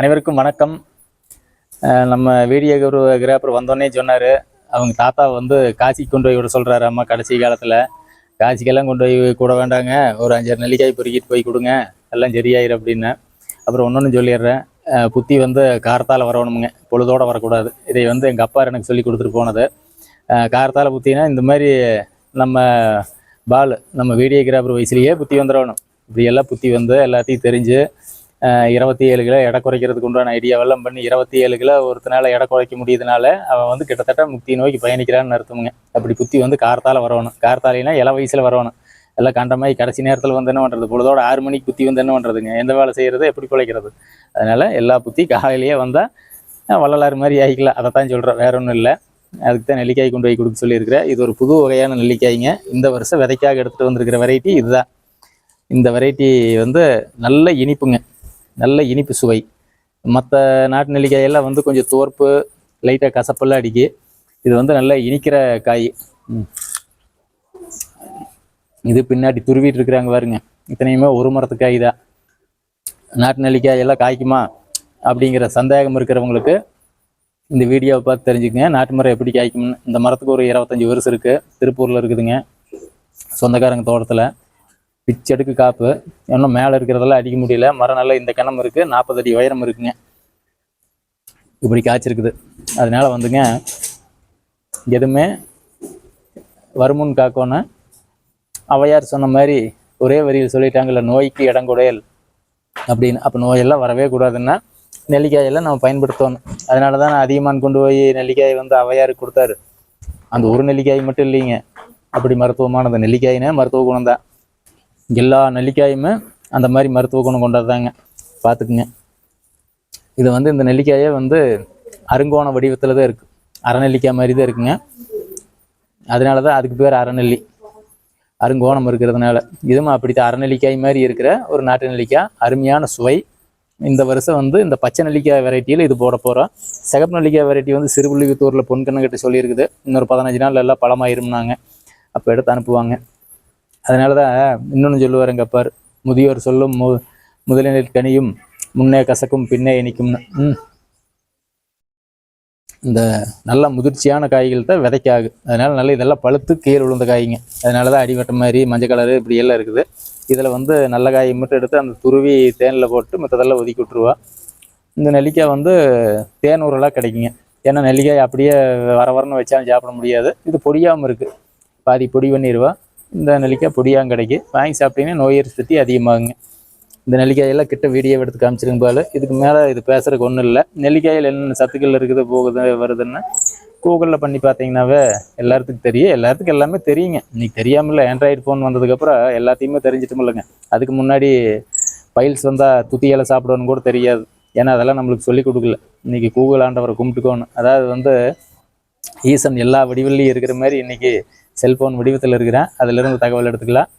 அனைவருக்கும் வணக்கம். நம்ம வீடியோ குரு கிராப்பர் வந்தோடனே சொன்னார். அவங்க தாத்தா வந்து காசி கொண்டு போய் விட சொல்கிறாரு அம்மா கடைசி காலத்தில். காசிக்கெல்லாம் கொண்டு போய் கூட வேண்டாங்க. ஒரு அஞ்சாறு நெல்லிக்காய் பொறுக்கிட்டு போய் கொடுங்க. எல்லாம் சரியாயிரும் அப்படின்னு. அப்புறம் ஒன்று சொல்லிடுறேன். புத்தி வந்து காரத்தால் வரணுமுங்க பொழுதோடு வரக்கூடாது. இதை வந்து எங்கள் அப்பா எனக்கு சொல்லி கொடுத்துட்டு போனது. காரத்தால் புத்தினா இந்த மாதிரி நம்ம பால் நம்ம வீடியோகிராஃபர் வயசுலேயே புத்தி வந்துடணும். இப்படி எல்லாம் புத்தி வந்து எல்லாத்தையும் தெரிஞ்சு இருபத்தி ஏழு கிலோ எடை குறைக்கிறதுக்கு உண்டான ஐடியாவெல்லாம் பண்ணி இருபத்தி ஏழு கிலோ ஒருத்தனால எடை குறைக்க முடியுதுனால அவன் வந்து கிட்டத்தட்ட முக்தி நோக்கி பயணிக்கிறான்னு அர்த்தமுங்க. அப்படி புத்தி வந்து காரத்தால் வரணும் கார்த்தாலினா இள வயசில் வரணும் எல்லாம் கண்டமாதிரி கடைசி நேரத்தில் வந்து என்ன பண்ணுறது பொழுதோட ஆறு மணிக்கு புத்தி வந்து என்ன பண்ணுறதுங்க எந்த வேலை செய்கிறது எப்படி பிழைக்கிறது அதனால் எல்லா புத்தி காலையிலேயே வந்தால் வள்ளலாறு மாதிரி ஆகிக்கலாம் அதை தான் சொல்கிறேன் வேற ஒன்றும் இல்லை. அதுக்கு தான் நெல்லிக்காய் கொண்டு போய் கொடுக்க சொல்லியிருக்கிறேன் இது ஒரு புது வகையான நெல்லிக்காய்ங்க. இந்த வருஷம் விதைக்காக எடுத்துகிட்டு வந்திருக்கிற வெரைட்டி இதுதான். இந்த வெரைட்டி வந்து நல்ல இனிப்புங்க. நல்ல இனிப்பு சுவை. மற்ற நாட்டு நெல்லிக்காயெல்லாம் வந்து கொஞ்சம் தோற்பு லைட்டாக கசப்பெல்லாம் அடிக்கு. இது வந்து நல்லா இனிக்கிற காய். இது பின்னாடி துருவிட்டு இருக்கிறாங்க பாருங்க. இத்தனையுமே ஒரு மரத்து காய் தான். நாட்டு நெல்லிக்காய் எல்லாம் காய்க்குமா அப்படிங்கிற சந்தேகம் இருக்கிறவங்களுக்கு இந்த வீடியோவை பார்த்து தெரிஞ்சுக்கங்க. நாட்டு மரம் எப்படி காய்க்கும்னு. இந்த மரத்துக்கு ஒரு இருபத்தஞ்சி வருஷம் இருக்குது திருப்பூரில் இருக்குதுங்க. சொந்தக்காரங்க தோட்டத்தில். பிச்செடுக்கு காப்பு. இன்னும் மேலே இருக்கிறதெல்லாம் அடிக்க முடியல. மரம் நல்லா இந்த கிணம் இருக்குது நாற்பது அடி உயரம் இருக்குங்க. இப்படி காய்ச்சிருக்குது. அதனால வந்துங்க எதுவுமே வருமுன் காக்கோன்னு அவையார் சொன்ன மாதிரி ஒரே வரியில் சொல்லிட்டாங்கல்ல நோய்க்கு இடங்குடையல் அப்படின்னு. அப்போ நோயெல்லாம் வரவே கூடாதுன்னா நெல்லிக்காயெல்லாம் நம்ம பயன்படுத்தணும். அதனால தான் நான் அதிகமான் கொண்டு போய் நெல்லிக்காய் வந்து அவையாருக்கு கொடுத்தாரு. அந்த ஒரு நெல்லிக்காய் மட்டும் இல்லைங்க. அப்படி மருத்துவமானது நெல்லிக்காயினே மருத்துவ குணம் தான். எல்லா நெல்லிக்காயுமே அந்த மாதிரி மருத்துவ குணம் கொண்டதாங்க பார்த்துக்குங்க. இது வந்து இந்த நெல்லிக்காயே வந்து அருங்கோண வடிவத்தில் தான் இருக்குது அரைநெல்லிக்காய் மாதிரி தான் இருக்குங்க. அதனால தான் அதுக்கு பேர் அரைநெல்லி அருங்கோணம் இருக்கிறதுனால. இதுவும் அப்படித்தான். அரைநெல்லிக்காய் மாதிரி இருக்கிற ஒரு நாட்டு நெல்லிக்காய் அருமையான சுவை. இந்த வருஷம் வந்து இந்த பச்சை நெல்லிக்காய் வெரைட்டியில் இது போட போகிறோம் சிகப்பு நெல்லிக்காய் வெரைட்டி வந்து சிறுபுள்ளித்தூரில் பொன்கண்ணுக்கிட்ட சொல்லியிருக்குது. இன்னொரு பதினஞ்சு நாள் எல்லாம் பழமாயிரும்னாங்க. அப்போ எடுத்து அனுப்புவாங்க. அதனால தான் இன்னொன்று சொல்லுவார் எங்கள் அப்பார் முதியோர் சொல்லும் மு முதலினில் கனியும் முன்னே கசக்கும் பின்னே இனிக்கும்னு. ம். இந்த நல்ல முதிர்ச்சியான காய்கள் தான் விதைக்காகு. அதனால் நல்ல இதெல்லாம் பழுத்து கீழே விழுந்த காய்ங்க. அதனால தான் அடிவட்ட மாதிரி மஞ்சள் கலரு இப்படி எல்லாம் இருக்குது. இதில் வந்து நல்ல காயை மட்டும் எடுத்து அந்த துருவி தேனில் போட்டு மற்றதெல்லாம் ஒதுக்கி விட்ருவா இந்த நெல்லிக்காய் வந்து தேன் ஊரெல்லாம் கிடைக்குங்க. ஏன்னா நெல்லிக்காய் அப்படியே வர வரன்னு வச்சாலும் சாப்பிட முடியாது. இது பொடியாமல் இருக்குது பாதி பொடி பண்ணிடுவா இந்த நெல்லிக்காய் பொடியாகவும் கிடைக்கும் வாங்கி சாப்பிட்டீங்கன்னா நோய் எதிர்ப்பு சக்தி அதிகமாகுங்க. இந்த நெல்லிக்காயெல்லாம் கிட்ட வீடியோ எடுத்து காமிச்சிருங்க போல. இதுக்கு மேலே இது பேசுகிறக்கு ஒன்றும் இல்லை. நெல்லிக்காயில் என்னென்ன சத்துக்கள் இருக்குது போகுது வருதுன்னு கூகுளில் பண்ணி பார்த்தீங்கன்னாவே எல்லாத்துக்கும் தெரியும். எல்லாத்துக்கும் எல்லாமே தெரியுங்க. இன்றைக்கி தெரியாமல் ஆண்ட்ராய்டு ஃபோன் வந்ததுக்கப்புறம் எல்லாத்தையுமே தெரிஞ்சிட்டுமில்லைங்க அதுக்கு முன்னாடி பைல்ஸ் வந்தால் துத்தியால சாப்பிடணும்னு கூட தெரியாது. ஏன்னா அதெல்லாம் நம்மளுக்கு சொல்லிக் கொடுக்கல. இன்றைக்கி கூகுள் ஆண்டவரை கும்பிட்டுக்கோணும் அதாவது வந்து ஈசன் எல்லா வடிவிலையும் இருக்கிற மாதிரி இன்னைக்கு செல்போன் வடிவத்தில் இருக்கிறேன். அதிலிருந்து தகவல் எடுத்துக்கலாம்.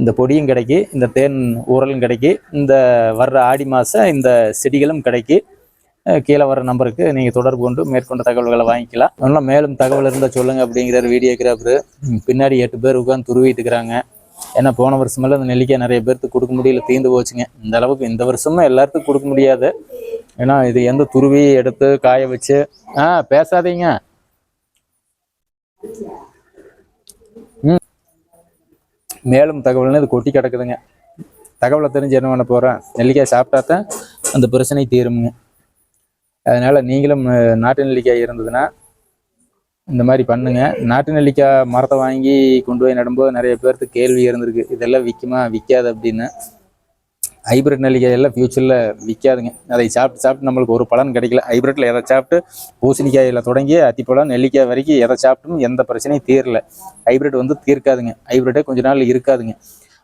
இந்த பொடியும் கிடைக்கி இந்த தேன் ஊறலும் கிடைக்கி இந்த வர்ற ஆடி மாதம் இந்த செடிகளும் கிடைக்கி. கீழே வர நம்பருக்கு நீங்கள் தொடர்பு கொண்டு மேற்கொண்ட தகவல்களை வாங்கிக்கலாம். இன்னும் மேலும் தகவல் இருந்தால் சொல்லுங்கள் அப்படிங்கிறார் வீடியோகிராஃபர் பின்னாடி எட்டு பேர் உட்காந்து துருவிட்டு இருக்கிறாங்க ஏன்னா போன வருஷமெல்லாம் இந்த நெல்லிக்காய் நிறைய பேர்த்துக்கு கொடுக்க முடியல தீந்து போச்சுங்க. இந்த அளவுக்கு இந்த வருஷமும் எல்லாத்துக்கும் கொடுக்க முடியாது. ஏன்னா இது எந்த துருவி எடுத்து காய வச்சு ஆ பேசாதீங்க. மேலும் தகவல்னு இது கொட்டி கிடக்குதுங்க. தகவலை தெரிஞ்சு என்ன பண்ண போகிறேன் நெல்லிக்காய் சாப்பிட்டா தான் அந்த பிரச்சனை தீருமுங்க. அதனால் நீங்களும் நாட்டு நெல்லிக்காய் இருந்ததுன்னா இந்த மாதிரி பண்ணுங்க. நாட்டு நெல்லிக்காய் மரத்தை வாங்கி கொண்டு போய் நடும்போது நிறைய பேர்த்து கேள்வி இருந்திருக்கு. இதெல்லாம் விற்குமா விற்காது அப்படின்னு. ஹைபிரிட் நெல்லிக்காய் எல்லாம் ஃப்யூச்சரில் விற்காதுங்க அதை சாப்பிட்டு சாப்பிட்டு நம்மளுக்கு ஒரு பலன் கிடைக்கல. ஹைபிரிட்டில் எதை சாப்பிட்டு பூசணிக்காயில் தொடங்கி அத்திப்பழம் நெல்லிக்காய் வரைக்கும் எதை சாப்பிட்டும் எந்த பிரச்சனையும் தீரல. ஹைபிரிட் வந்து தீர்க்காதுங்க. ஹைபிரிட்டே கொஞ்ச நாள் இருக்காதுங்க.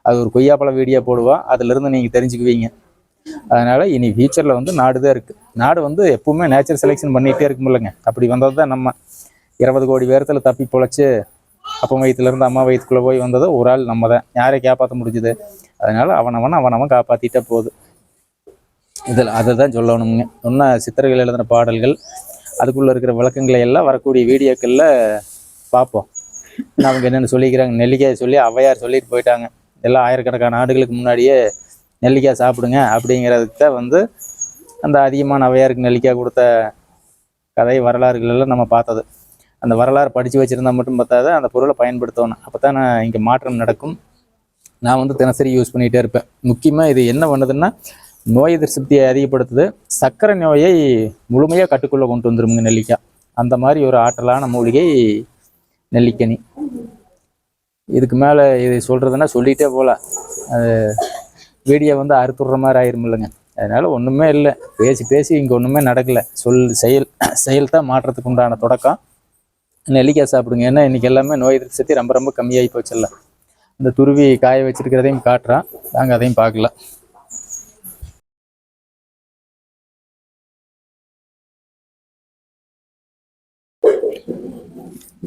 அது ஒரு கொய்யாப்பழம் வீடியோ போடுவா அதுலேருந்து நீங்கள் தெரிஞ்சுக்குவீங்க. அதனால் இனி ஃபியூச்சரில் வந்து நாடு தான் இருக்குது நாடு வந்து எப்பவுமே நேச்சர் செலெக்ஷன் பண்ணிகிட்டே இருக்குமில்லங்க அப்படி வந்தது தான் நம்ம இருபது கோடி பேரத்தில் தப்பி பொழைச்சி அப்பா வயிற்றுலேருந்து அம்மா வயிற்றுக்குள்ளே போய் வந்தது ஒரு ஆள் நம்ம தான் யாரை காப்பாற்ற முடிஞ்சுது? அதனால் அவனவன் அவனவன் காப்பாற்றிட்டே போகுது. இதில் அதை தான் சொல்லணுங்க இன்னும் சித்தர்கள் எழுதின பாடல்கள் அதுக்குள்ளே இருக்கிற விளக்கங்களை எல்லாம் வரக்கூடிய வீடியோக்களில் பார்ப்போம். நமக்கு அவங்க என்னென்னு சொல்லிக்கிறாங்க. நெல்லிக்காய் சொல்லி ஔவையார் சொல்லிட்டு போயிட்டாங்க. எல்லாம் ஆயிரக்கணக்கான ஆண்டுகளுக்கு முன்னாடியே நெல்லிக்காய் சாப்பிடுங்க அப்படிங்கிறதுக்கு தான் வந்து அந்த அதிகமான அவையாருக்கு நெல்லிக்காய் கொடுத்த கதை வரலாறுகள் எல்லாம் நம்ம பார்த்தது. அந்த வரலாறு படித்து வச்சுருந்தா மட்டும் பார்த்தாத அந்த பொருளை பயன்படுத்தணும். அப்போ தான் நான் இங்கே மாற்றம் நடக்கும். நான் வந்து தினசரி யூஸ் பண்ணிகிட்டே இருப்பேன். முக்கியமாக இது என்ன பண்ணுதுன்னா நோய் எதிர் சக்தியை அதிகப்படுத்துது. சர்க்கரை நோயை முழுமையாக கட்டுக்குள்ளே கொண்டு வந்துருமுங்க நெல்லிக்காய் அந்த மாதிரி ஒரு ஆற்றலான மூலிகை நெல்லிக்கனி. இதுக்கு மேலே இது சொல்கிறதுன்னா சொல்லிகிட்டே போகலாம். அது வீடியோ வந்து அறுத்துடுற மாதிரி ஆயிரும் இல்லைங்க. அதனால் ஒன்றுமே இல்லை. பேசி பேசி இங்கே ஒன்றுமே நடக்கலை. சொல் செயல் செயல் தான் மாற்றத்துக்கு உண்டான தொடக்கம். நெல்லிக்காய் சாப்பிடுங்க. ஏன்னா இன்றைக்கி எல்லாமே நோய் எதிர்ப்பு சக்தி ரொம்ப ரொம்ப கம்மியாகி போச்சுல்ல இந்த துருவி காய வச்சிருக்கிறதையும் காட்டுறான் நாங்கள் அதையும் பார்க்கலாம்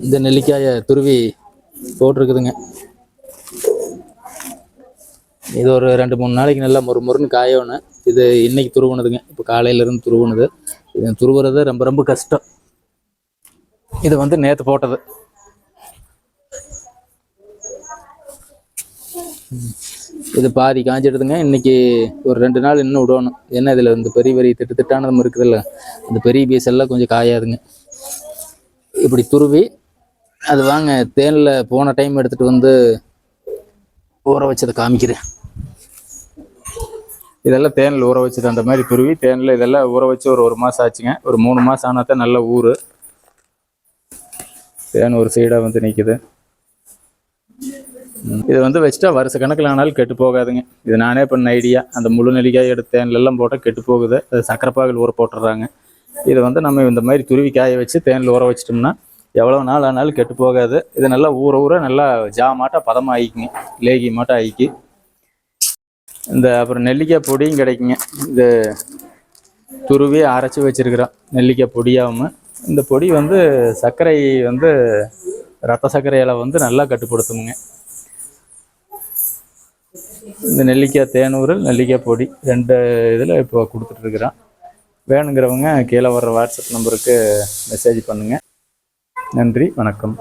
இந்த நெல்லிக்காயை துருவி போட்டிருக்குதுங்க. இது ஒரு ரெண்டு மூணு நாளைக்கு நல்லா மொறு மொறுன்னு காயணும் இது இன்னைக்கு துருவுனதுங்க. இப்போ காலையிலேருந்து துருவுனது. இது துருவுறது ரொம்ப ரொம்ப கஷ்டம். இது வந்து நேற்று போட்டது. இது பாதி காஞ்சிடுதுங்க. இன்னைக்கு ஒரு ரெண்டு நாள் இன்னும் விடணும். ஏன்னா இதில் இந்த பெரிய பெரிய திட்டு திட்டானதும் இருக்குதுல்ல. அந்த பெரிய பீஸ் எல்லாம் கொஞ்சம் காயாதுங்க. இப்படி துருவி அது வாங்க தேனில் போன டைம் எடுத்துகிட்டு வந்து ஊற வச்சதை காமிக்கிறேன். இதெல்லாம் தேனில் ஊற வச்சது அந்த மாதிரி துருவி தேனில் இதெல்லாம் ஊற வச்சு ஒரு ஒரு மாதம் ஆச்சுங்க. ஒரு மூணு மாதம் ஆனால் தான் நல்ல ஊர் தேன் ஒரு சைடாக வந்து நிற்குது இதை இது வந்து வச்சுட்டா வருஷ கணக்கில் ஆனாலும் கெட்டு போகாதுங்க. இது நானே பண்ண ஐடியா. அந்த முழு நெல்லிக்காய் எடுத்து எல்லாம் போட்டால் கெட்டு போகுது. அது சக்கரை ஊற போட்டுடுறாங்க. இது வந்து நம்ம இந்த மாதிரி துருவி காய வச்சு தேனில் ஊற வச்சிட்டோம்னா எவ்வளோ நாள் ஆனாலும் கெட்டு போகாது. இது நல்லா ஊற ஊற நல்லா ஜா ஜாமாட்டம் பதமாக ஆயிக்குங்க லேகி மாட்டம் ஆயிக்கு இந்த அப்புறம் நெல்லிக்காய் பொடியும் கிடைக்குங்க. இது துருவி அரைச்சி வச்சிருக்கிறோம். நெல்லிக்காய் பொடியாகவும் இந்த பொடி வந்து சர்க்கரை வந்து ரத்த சர்க்கரையில வந்து நல்லா கட்டுப்படுத்துமுங்க. இந்த நெல்லிக்காய் தேனூரல் நெல்லிக்காய் பொடி ரெண்டு இதில் இப்போ கொடுத்துட்ருக்குறோம் வேணுங்கிறவங்க கீழே வர்ற வாட்ஸ்அப் நம்பருக்கு மெசேஜ் பண்ணுங்கள் நன்றி வணக்கம்.